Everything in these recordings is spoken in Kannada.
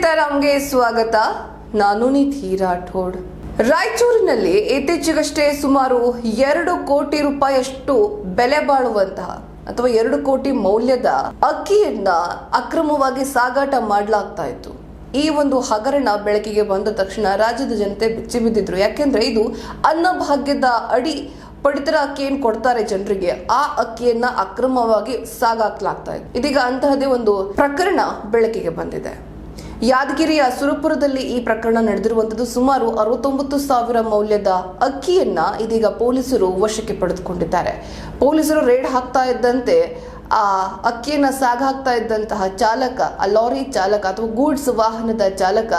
ಸೀತಾರಾಮ್ಗೆ ಸ್ವಾಗತ. ನಾನು ನಿಧಿ ರಾಠೋಡ್. ರಾಯಚೂರಿನಲ್ಲಿ ಇತ್ತೀಚೆಗಷ್ಟೇ ಸುಮಾರು ಎರಡು ಕೋಟಿ ರೂಪಾಯಿಯಷ್ಟು ಬೆಲೆ ಬಾಳುವಂತಹ ಅಥವಾ ಎರಡು ಕೋಟಿ ಮೌಲ್ಯದ ಅಕ್ಕಿಯನ್ನ ಅಕ್ರಮವಾಗಿ ಸಾಗಾಟ ಮಾಡಲಾಗ್ತಾ ಇತ್ತು. ಈ ಒಂದು ಹಗರಣ ಬೆಳಕಿಗೆ ಬಂದ ತಕ್ಷಣ ರಾಜ್ಯದ ಜನತೆ ಬೆಚ್ಚಿ ಬಿದ್ದಿದ್ರು. ಯಾಕೆಂದ್ರೆ ಇದು ಅನ್ನಭಾಗ್ಯದ ಅಡಿ ಪಡಿತರ ಅಕ್ಕಿಯನ್ನು ಕೊಡ್ತಾರೆ ಜನರಿಗೆ. ಆ ಅಕ್ಕಿಯನ್ನ ಅಕ್ರಮವಾಗಿ ಸಾಗಾಕ್ಲಾಗ್ತಾ ಇದೆ ಇದೀಗ ಅಂತಹದೇ ಒಂದು ಪ್ರಕರಣ ಬೆಳಕಿಗೆ ಬಂದಿದೆ. ಯಾದಗಿರಿಯ ಸುರಪುರದಲ್ಲಿ ಈ ಪ್ರಕರಣ ನಡೆದಿರುವಂತದ್ದು ಸುಮಾರು ಅರವತ್ತೊಂಬತ್ತು ಸಾವಿರ ಮೌಲ್ಯದ ಅಕ್ಕಿಯನ್ನ ಇದೀಗ ಪೊಲೀಸರು ವಶಕ್ಕೆ ಪಡೆದುಕೊಂಡಿದ್ದಾರೆ. ಪೊಲೀಸರು ರೇಡ್ ಹಾಕ್ತಾ ಇದ್ದಂತೆ, ಆ ಅಕ್ಕಿಯನ್ನ ಸಾಗಾಕ್ತಾ ಇದ್ದಂತಹ ಚಾಲಕ, ಆ ಲಾರಿ ಚಾಲಕ ಅಥವಾ ಗೂಡ್ಸ್ ವಾಹನದ ಚಾಲಕ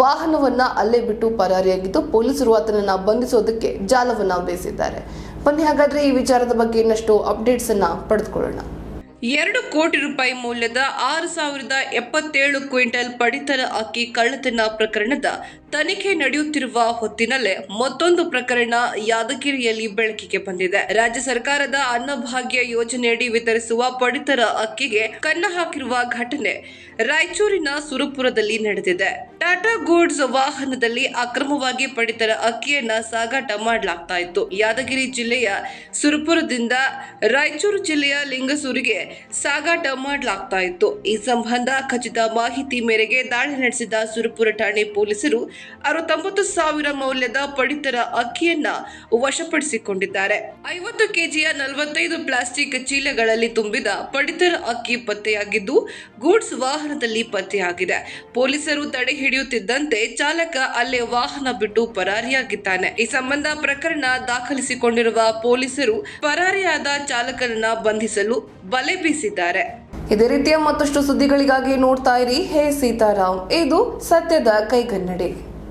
ವಾಹನವನ್ನ ಅಲ್ಲೇ ಬಿಟ್ಟು ಪರಾರಿಯಾಗಿದ್ದು ಪೊಲೀಸರು ಆತನನ್ನ ಬಂಧಿಸೋದಕ್ಕೆ ಜಾಲವನ್ನ ಬೇಯಿಸಿದ್ದಾರೆ ಬನ್ನಿ ಹಾಗಾದ್ರೆ ಈ ವಿಚಾರದ ಬಗ್ಗೆ ಇನ್ನಷ್ಟು ಅಪ್ಡೇಟ್ಸ್ ಅನ್ನ ಪಡೆದುಕೊಳ್ಳೋಣ. ಎರಡು ಕೋಟಿ ರೂಪಾಯಿ ಮೌಲ್ಯದ ಆರು ಸಾವಿರದ ಎಪ್ಪತ್ತೇಳು ಕ್ವಿಂಟಲ್ ಪಡಿತರ ಅಕ್ಕಿ ಕಳ್ಳತನ ಪ್ರಕರಣದ ತನಿಖೆ ನಡೆಯುತ್ತಿರುವ ಹೊತ್ತಿನಲ್ಲೇ ಮತ್ತೊಂದು ಪ್ರಕರಣ ಯಾದಗಿರಿಯಲ್ಲಿ ಬೆಳಕಿಗೆ ಬಂದಿದೆ. ರಾಜ್ಯ ಸರ್ಕಾರದ ಅನ್ನಭಾಗ್ಯ ಯೋಜನೆಯಡಿ ವಿತರಿಸುವ ಪಡಿತರ ಅಕ್ಕಿಗೆ ಕನ್ನ ಹಾಕಿರುವ ಘಟನೆ ರಾಯಚೂರಿನ ಸುರಪುರದಲ್ಲಿ ನಡೆದಿದೆ. ಟಾಟಾ ಗೂಡ್ಸ್ ವಾಹನದಲ್ಲಿ ಅಕ್ರಮವಾಗಿ ಪಡಿತರ ಅಕ್ಕಿಯನ್ನ ಸಾಗಾಟ ಮಾಡಲಾಗ್ತಾ ಯಾದಗಿರಿ ಜಿಲ್ಲೆಯ ಸುರಪುರದಿಂದ ರಾಯಚೂರು ಜಿಲ್ಲೆಯ ಲಿಂಗಸೂರಿಗೆ ಸಾಗಾಟ ಮಾಡಲಾಗ್ತಾ ಇತ್ತು. ಈ ಸಂಬಂಧ ಖಚಿತ ಮಾಹಿತಿ ಮೇರೆಗೆ ದಾಳಿ ನಡೆಸಿದ ಸುರಪುರ ಠಾಣೆ ಪೊಲೀಸರು ಅರವತ್ತೊಂಬತ್ತು ಸಾವಿರ ಮೌಲ್ಯದ ಪಡಿತರ ಅಕ್ಕಿಯನ್ನ ವಶಪಡಿಸಿಕೊಂಡಿದ್ದಾರೆ. ಐವತ್ತು ಕೆಜಿಯ ನಲವತ್ತೈದು ಪ್ಲಾಸ್ಟಿಕ್ ಚೀಲಗಳಲ್ಲಿ ತುಂಬಿದ ಪಡಿತರ ಅಕ್ಕಿ ಪತ್ತೆಯಾಗಿದ್ದು, ಗೂಡ್ಸ್ ವಾಹನದಲ್ಲಿ ಪತ್ತೆಯಾಗಿದೆ. ಪೊಲೀಸರು ತಡೆ ಹಿಡಿಯುತ್ತಿದ್ದಂತೆ ಚಾಲಕ ಅಲ್ಲೇ ವಾಹನ ಬಿಟ್ಟು ಪರಾರಿಯಾಗಿದ್ದಾನೆ. ಈ ಸಂಬಂಧ ಪ್ರಕರಣ ದಾಖಲಿಸಿಕೊಂಡಿರುವ ಪೊಲೀಸರು ಪರಾರಿಯಾದ ಚಾಲಕನನ್ನ ಬಂಧಿಸಲು ಬಲೆ ಬೀಸಿದ್ದಾರೆ ಇದೇ ರೀತಿಯ ಮತ್ತಷ್ಟು ಸುದ್ದಿಗಳಿಗಾಗಿ ನೋಡ್ತಾ ಇರಿ. ಹೇ ಸೀತಾರಾಮ್ ಇದು ಸತ್ಯದ ಕೈಗನ್ನಡಿ.